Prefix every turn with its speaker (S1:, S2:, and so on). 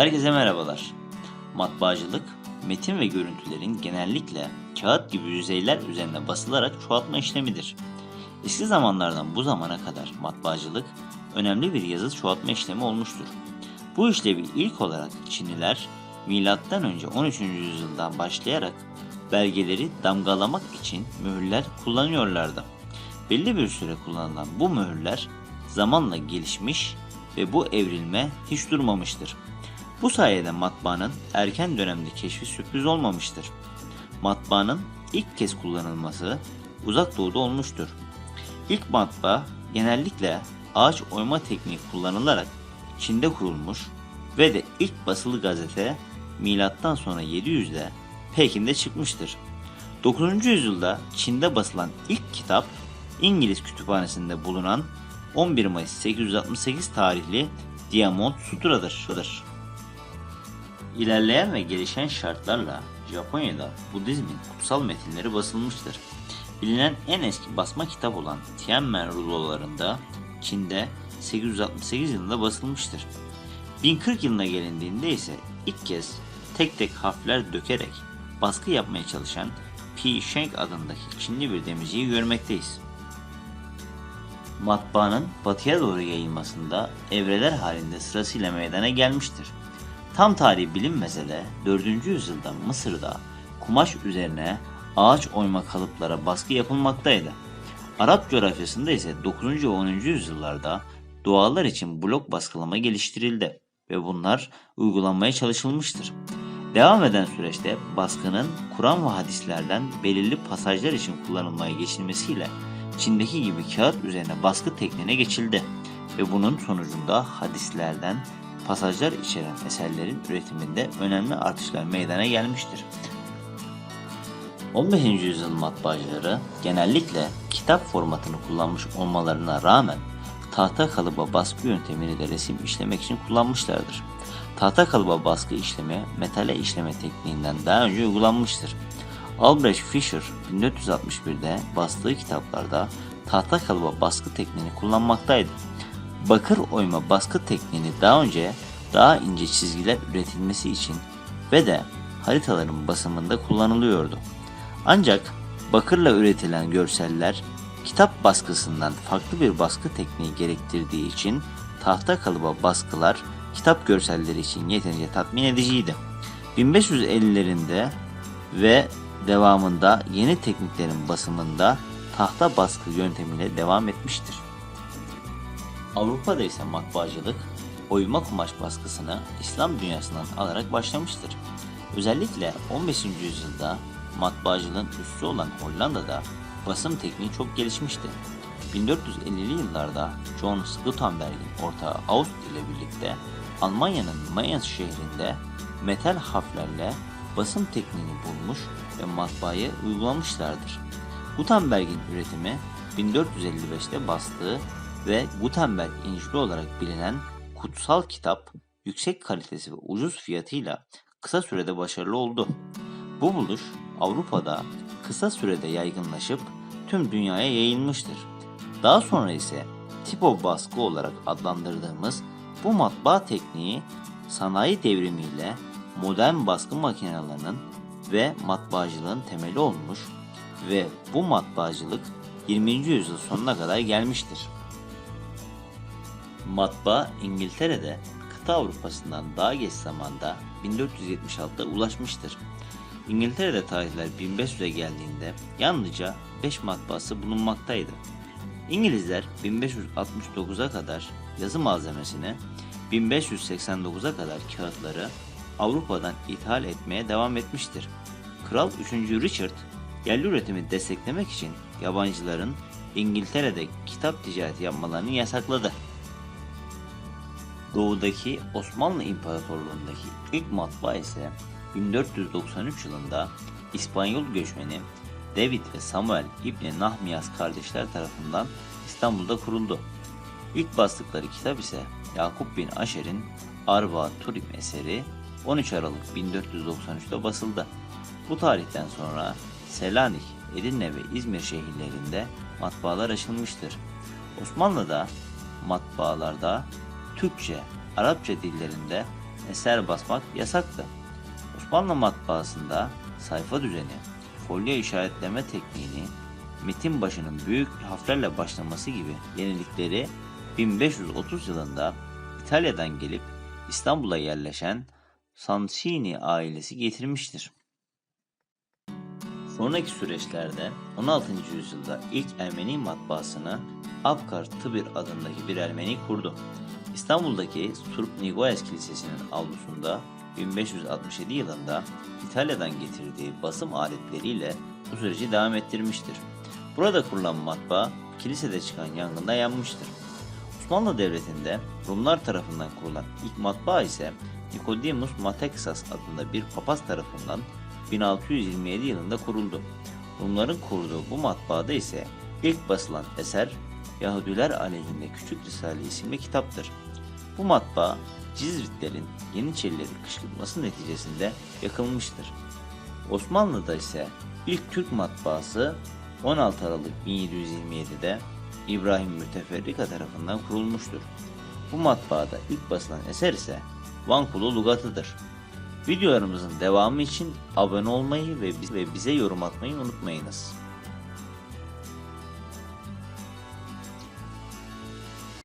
S1: Herkese merhabalar. Matbaacılık, metin ve görüntülerin genellikle kağıt gibi yüzeyler üzerine basılarak çoğaltma işlemidir. Eski zamanlardan bu zamana kadar matbaacılık önemli bir yazı çoğaltma işlemi olmuştur. Bu işlevi ilk olarak Çinliler M.Ö. 13. yüzyıldan başlayarak belgeleri damgalamak için mühürler kullanıyorlardı. Belli bir süre kullanılan bu mühürler zamanla gelişmiş ve bu evrilme hiç durmamıştır. Bu sayede matbaanın erken dönemde keşfi sürpriz olmamıştır. Matbaanın ilk kez kullanılması uzak doğuda olmuştur. İlk matbaa genellikle ağaç oyma tekniği kullanılarak Çin'de kurulmuş ve de ilk basılı gazete milattan sonra 700'de Pekin'de çıkmıştır. 9. yüzyılda Çin'de basılan ilk kitap İngiliz kütüphanesinde bulunan 11 Mayıs 868 tarihli Diamond Sutra'dır. İlerleyen ve gelişen şartlarla Japonya'da Budizmin kutsal metinleri basılmıştır. Bilinen en eski basma kitap olan Tianmen rulolarında Çin'de 868 yılında basılmıştır. 1040 yılına gelindiğinde ise ilk kez tek tek harfler dökerek baskı yapmaya çalışan Pi Sheng adındaki Çinli bir demirciyi görmekteyiz. Matbaanın batıya doğru yayılmasında evreler halinde sırasıyla meydana gelmiştir. Tam tarihi bilinmese de 4. yüzyılda Mısır'da kumaş üzerine ağaç oyma kalıplara baskı yapılmaktaydı. Arap coğrafyasında ise 9. ve 10. yüzyıllarda dualar için blok baskılama geliştirildi ve bunlar uygulanmaya çalışılmıştır. Devam eden süreçte baskının Kur'an ve hadislerden belirli pasajlar için kullanılmaya geçilmesiyle Çin'deki gibi kağıt üzerine baskı tekniğine geçildi ve bunun sonucunda hadislerden pasajlar içeren eserlerin üretiminde önemli artışlar meydana gelmiştir. 15. yüzyıl matbaacıları genellikle kitap formatını kullanmış olmalarına rağmen tahta kalıba baskı yöntemini de resim işlemek için kullanmışlardır. Tahta kalıba baskı işlemi metale işleme tekniğinden daha önce uygulanmıştır. Albrecht Fischer 1461'de bastığı kitaplarda tahta kalıba baskı tekniğini kullanmaktaydı. Bakır oyma baskı tekniğini daha önce daha ince çizgiler üretilmesi için ve de haritaların basımında kullanılıyordu. Ancak bakırla üretilen görseller kitap baskısından farklı bir baskı tekniği gerektirdiği için tahta kalıba baskılar kitap görselleri için yeterince tatmin ediciydi. 1550'lerinde ve devamında yeni tekniklerin basımında tahta baskı yöntemiyle devam etmiştir. Avrupa'da ise matbaacılık oyma kumaş baskısını İslam dünyasından alarak başlamıştır. Özellikle 15. yüzyılda matbaacılığın üssü olan Hollanda'da basım tekniği çok gelişmişti. 1450'li yıllarda John Gutenberg'in ortağı Aust ile birlikte Almanya'nın Mayence şehrinde metal harflerle basım tekniğini bulmuş ve matbaaya uygulamışlardır. Gutenberg'in üretimi 1455'te bastığı ve Gutenberg İncil'i olarak bilinen kutsal kitap yüksek kalitesi ve ucuz fiyatıyla kısa sürede başarılı oldu. Bu buluş Avrupa'da kısa sürede yaygınlaşıp tüm dünyaya yayılmıştır. Daha sonra ise tipo baskı olarak adlandırdığımız bu matbaa tekniği sanayi devrimiyle modern baskı makinelerinin ve matbaacılığın temeli olmuş ve bu matbaacılık 20. yüzyıl sonuna kadar gelmiştir. Matbaa İngiltere'de kıta Avrupa'sından daha geç zamanda 1476'da ulaşmıştır. İngiltere'de tarihler 1500'e geldiğinde yalnızca 5 matbaası bulunmaktaydı. İngilizler 1569'a kadar yazı malzemesini, 1589'a kadar kağıtları Avrupa'dan ithal etmeye devam etmiştir. Kral 3. Richard, yerli üretimi desteklemek için yabancıların İngiltere'de kitap ticareti yapmalarını yasakladı. Doğudaki Osmanlı İmparatorluğu'ndaki ilk matbaa ise 1493 yılında İspanyol göçmeni David ve Samuel İbni Nahmiyas kardeşler tarafından İstanbul'da kuruldu. İlk bastıkları kitap ise Yakup bin Aşer'in Arba Turim eseri 13 Aralık 1493'te basıldı. Bu tarihten sonra Selanik, Edirne ve İzmir şehirlerinde matbaalar açılmıştır. Osmanlı'da matbaalarda Türkçe, Arapça dillerinde eser basmak yasaktı. Osmanlı matbaasında sayfa düzeni, folyo işaretleme tekniğini, metin başının büyük harflerle başlaması gibi yenilikleri 1530 yılında İtalya'dan gelip İstanbul'a yerleşen Sansini ailesi getirmiştir. Sonraki süreçlerde 16. yüzyılda ilk Ermeni matbaasını Abkar Tıbir adındaki bir Ermeni kurdu. İstanbul'daki Surp Nigoyes Kilisesi'nin avlusunda 1567 yılında İtalya'dan getirdiği basım aletleriyle bu süreci devam ettirmiştir. Burada kurulan matbaa kilisede çıkan yangında yanmıştır. Osmanlı Devleti'nde Rumlar tarafından kurulan ilk matbaa ise Nicodemus Matexas adında bir papaz tarafından 1627 yılında kuruldu. Rumların kurduğu bu matbaada ise ilk basılan eser Yahudiler aleyhinde Küçük Risale isimli kitaptır. Bu matbaa Cizvitlerin Yeniçerilerin kışkırtması neticesinde yakılmıştır. Osmanlı'da ise ilk Türk matbaası 16 Aralık 1727'de İbrahim Müteferrika tarafından kurulmuştur. Bu matbaada ilk basılan eser ise Van Kulu Lugatı'dır. Videolarımızın devamı için abone olmayı ve bize yorum atmayı unutmayınız.